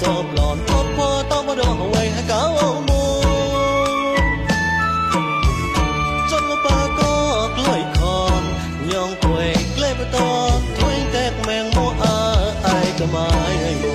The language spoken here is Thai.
소블론퍼퍼떠버려왜해가오모전로바꿔플레이컴영고에클레버터트윙땡맹모아이그마이